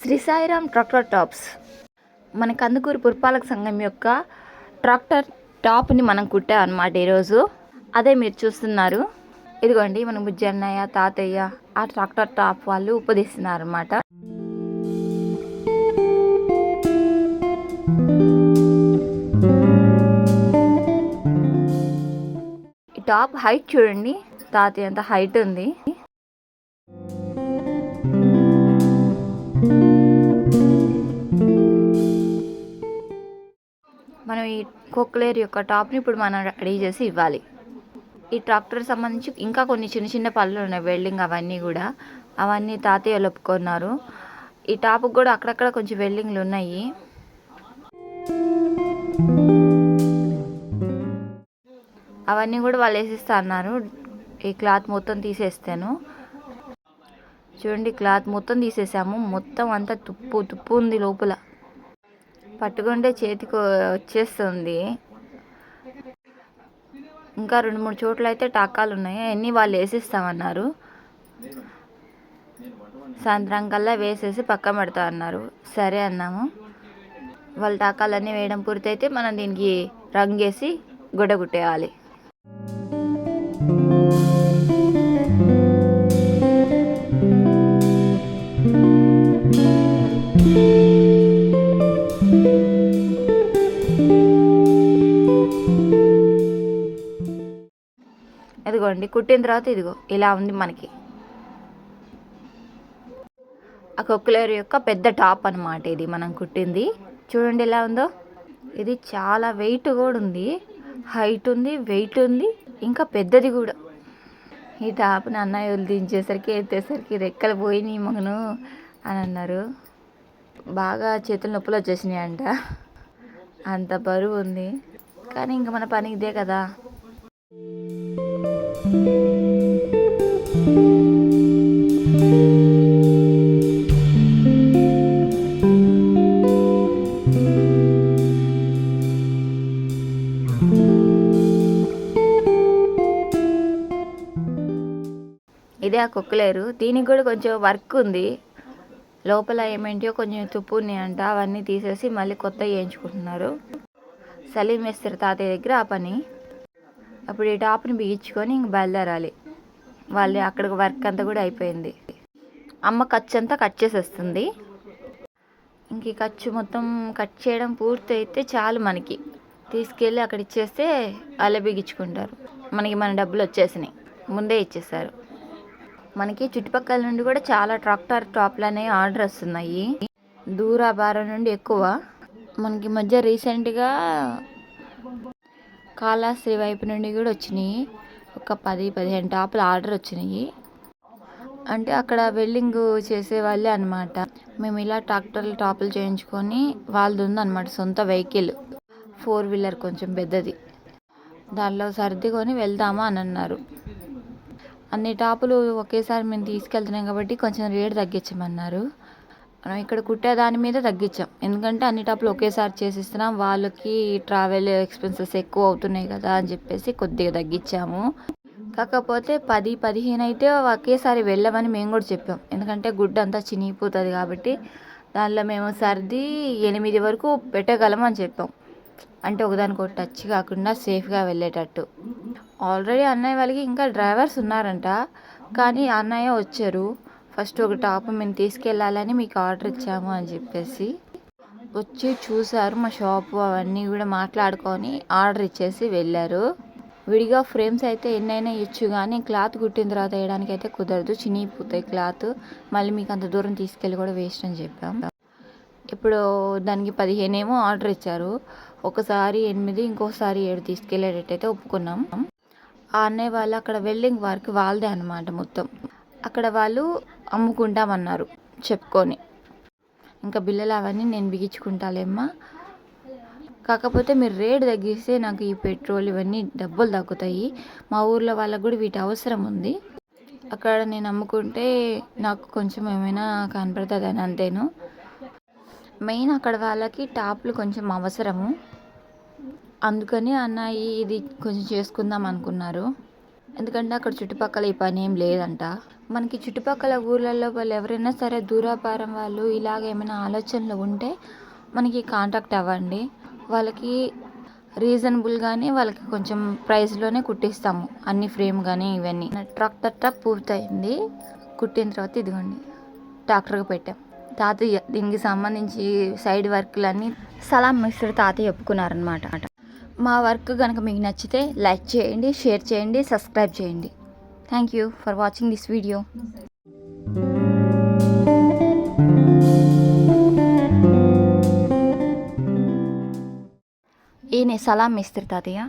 Shri Sairam tractor tops. మన కందుకూరు పురపాలక సంఘం యొక్క ట్రాక్టర్ టాప్ని మనం కుట్టాం అనమాట ఈరోజు. అదే మీరు చూస్తున్నారు. ఇదిగోండి మన బుజ్జన్నయ్య తాతయ్య ఆ ట్రాక్టర్ టాప్ వాళ్ళు ఉపదిస్తున్నారు అనమాట ఈ టాప్ హైట్ చూడండి తాతయ్య అంత హైట్ ఉంది. కోక్లేర్ యొక్క టాప్ని ఇప్పుడు మనం రెడీ చేసి ఇవ్వాలి. ఈ ట్రాక్టర్ సంబంధించి ఇంకా కొన్ని చిన్న చిన్న పనులు ఉన్నాయి. వెల్డింగ్ అవన్నీ కూడా. అవన్నీ తాతయ్య లొప్పుకున్నారు ఈ టాప్కి కూడా అక్కడక్కడ కొంచెం వెల్డింగ్లు ఉన్నాయి. అవన్నీ కూడా వాళ్ళు వేసిస్తా అన్నారు. ఈ క్లాత్ మొత్తం తీసేస్తాను. చూడండి క్లాత్ మొత్తం తీసేసాము. మొత్తం అంతా తుప్పు తుప్పు ఉంది లోపల. పట్టుకుంటే చేతికి వచ్చేస్తుంది. ఇంకా రెండు మూడు చోట్ల అయితే టాకాలు ఉన్నాయి అన్నీ వాళ్ళు వేసిస్తామన్నారు. సాయంత్రం కల్లా వేసేసి పక్క పెడతా అన్నారు. సరే అన్నాము. వాళ్ళ టాకాలన్నీ వేయడం పూర్తయితే మనం దీనికి రంగేసి గుడ్డ కుట్టేయాలి. ఇదిగోండి కుట్టిన తర్వాత ఇదిగో ఇలా ఉంది మనకి. ఆ కొక్కులేరు యొక్క పెద్ద టాప్ అన్నమాట ఇది మనం కుట్టింది. చూడండి ఎలా ఉందో. ఇది చాలా వెయిట్ కూడా ఉంది. హైట్ ఉంది వెయిట్ ఉంది ఇంకా పెద్దది కూడా. ఈ టాప్ని అన్నయ్య దించేసరికి ఎత్తేసరికి రెక్కలు పోయినాయి మగను అని అన్నారు. బాగా చేతులు నొప్పులు వచ్చేసినాయి అంట అంత బరువు ఉంది. కానీ ఇంకా మన పనికిదే కదా. ఇదే ఆ కుక్కలేరు. దీనికి కూడా కొంచెం వర్క్ ఉంది. లోపల ఏమేంటో కొంచెం తుప్పు ఉన్నాయంట. అవన్నీ తీసేసి మళ్ళీ కొత్త వేయించుకుంటున్నారు. సలీం మేస్త్రి తాతయ్య దగ్గర ఆ పని. అప్పుడు ఈ టాప్ని బిగించుకొని ఇంక బయలుదేరాలి. వాళ్ళు అక్కడ వర్క్ అంతా కూడా అయిపోయింది. అమ్మ ఖర్చు అంతా కట్ చేసేస్తుంది. ఇంక ఈ ఖర్చు మొత్తం కట్ చేయడం పూర్తి అయితే చాలు మనకి. తీసుకెళ్ళి అక్కడ ఇచ్చేస్తే అలా బిగించుకుంటారు. మనకి మన డబ్బులు వచ్చేసినాయి. ముందే ఇచ్చేసారు మనకి చుట్టుపక్కల నుండి కూడా చాలా ట్రాక్టర్ టాప్లు అనేవి ఆర్డర్ వస్తున్నాయి. దూరాభారం నుండి ఎక్కువ. మనకి మధ్య రీసెంట్గా కాళాశ్రీ వైపు నుండి కూడా వచ్చినాయి. ఒక పది పదిహేను టాపులు ఆర్డర్ వచ్చినాయి. అంటే అక్కడ వెల్డింగ్ చేసే వాళ్ళే అనమాట మేము ఇలా ట్రాక్టర్లు టాపులు చేయించుకొని వాళ్ళది ఉందన్నమాట సొంత వెహికల్ ఫోర్ వీలర్ కొంచెం పెద్దది. దానిలో సర్దుకొని వెళ్దామా అని అన్నారు. అన్ని టాపులు ఒకేసారి మేము తీసుకెళ్తున్నాం కాబట్టి కొంచెం రేటు తగ్గించమన్నారు. మనం ఇక్కడ కుట్టే దాని మీద తగ్గించాం. ఎందుకంటే అన్ని టాపులు ఒకేసారి చేసిస్తున్నాం. వాళ్ళకి ట్రావెల్ ఎక్స్పెన్సెస్ ఎక్కువ అవుతున్నాయి కదా అని చెప్పేసి కొద్దిగా తగ్గించాము. కాకపోతే పది పదిహేను అయితే ఒకేసారి వెళ్ళమని మేము కూడా చెప్పాం. ఎందుకంటే గుడ్డ అంతా చినిగిపోతుంది కాబట్టి దానిలో మేము సర్ది ఎనిమిది వరకు పెట్టగలం అని చెప్పాం. అంటే ఒకదానికి టచ్ కాకుండా సేఫ్గా వెళ్ళేటట్టు. ఆల్రెడీ అన్నయ్య వాళ్ళకి ఇంకా డ్రైవర్స్ ఉన్నారంట. కానీ అన్నయ్య వచ్చారు. ఫస్ట్ ఒక టాప్ మేము తీసుకెళ్ళాలని మీకు ఆర్డర్ ఇచ్చాము అని చెప్పేసి వచ్చి చూసారు మా షాపు అవన్నీ కూడా మాట్లాడుకొని ఆర్డర్ ఇచ్చేసి వెళ్ళారు. విడిగా ఫ్రేమ్స్ అయితే ఎన్నైనా ఇచ్చు కానీ క్లాత్ కుట్టిన తర్వాత వేయడానికి అయితే కుదరదు. చినిగిపోతాయి క్లాత్. మళ్ళీ మీకు అంత దూరం తీసుకెళ్ళి కూడా వేస్ట్ అని చెప్పాం. ఇప్పుడు దానికి పదిహేను ఏమో ఆర్డర్ ఇచ్చారు. ఒకసారి ఎనిమిది ఇంకోసారి ఏడు తీసుకెళ్ళేటట్టయితే ఒప్పుకున్నాం. ఆ అన్నయ్య వాళ్ళు అక్కడ వెల్డింగ్ వర్క్ వాళ్ళదే అనమాట మొత్తం. అక్కడ వాళ్ళు అమ్ముకుంటామన్నారు చెప్పుకొని. ఇంకా బిల్లలు అవన్నీ నేను బిగించుకుంటాలేమ్మా. కాకపోతే మీరు రేటు తగ్గిస్తే నాకు ఈ పెట్రోల్ ఇవన్నీ డబ్బులు తగ్గుతాయి. మా ఊర్లో వాళ్ళకు కూడా వీటి అవసరం ఉంది. అక్కడ నేను అమ్ముకుంటే నాకు కొంచెం ఏమైనా కనపడుతుంది అని అంతేను. మెయిన్ అక్కడ వాళ్ళకి టాప్లు కొంచెం అవసరము. అందుకని అన్న ఇది కొంచెం చేసుకుందాం అనుకున్నారు. ఎందుకంటే అక్కడ చుట్టుపక్కల ఈ పని ఏం లేదంట. మనకి చుట్టుపక్కల ఊర్లలో వాళ్ళు ఎవరైనా సరే దూరాపారం వాళ్ళు ఇలాగ ఏమైనా ఆలోచనలు ఉంటే మనకి కాంటాక్ట్ అవ్వండి. వాళ్ళకి రీజనబుల్గానే వాళ్ళకి కొంచెం ప్రైస్లోనే కుట్టిస్తాము. అన్ని ఫ్రేమ్ కానీ ఇవన్నీ. ట్రక్ ట్రక్ పూర్తయింది. కుట్టిన తర్వాత ఇదిగోండి. ట్రాక్టర్కి పెట్టాం. తాతయ్య దీనికి సంబంధించి సైడ్ వర్క్లన్నీ సలాం మిస్టర్ తాతయ్య ఒప్పుకున్నారనమాట మా వర్క్ కనుక మీకు నచ్చితే లైక్ చేయండి షేర్ చేయండి సబ్స్క్రైబ్ చేయండి. Thank you for watching this video ఈయన సలాం మిస్త్రి తాతయ్య.